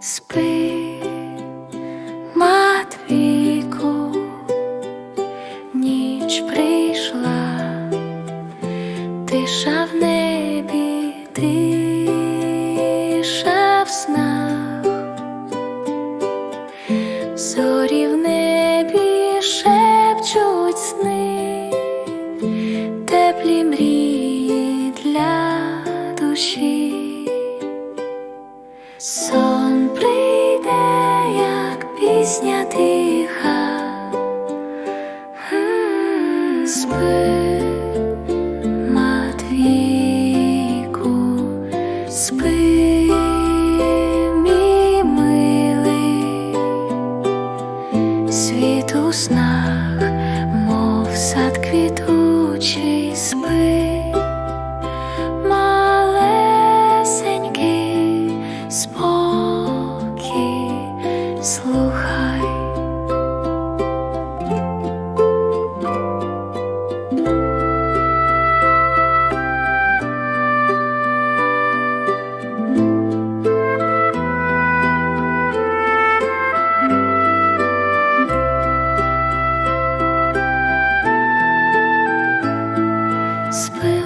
Спи, Матвійку, ніч прийшла, тиша в небі, тиша в снах, зорі в небі шепчуть душі, сон прийде, як пісня тиха, спи, Матвійку, спи, мій світ у снах, мов сад квіту. Sluchaj. Spoon.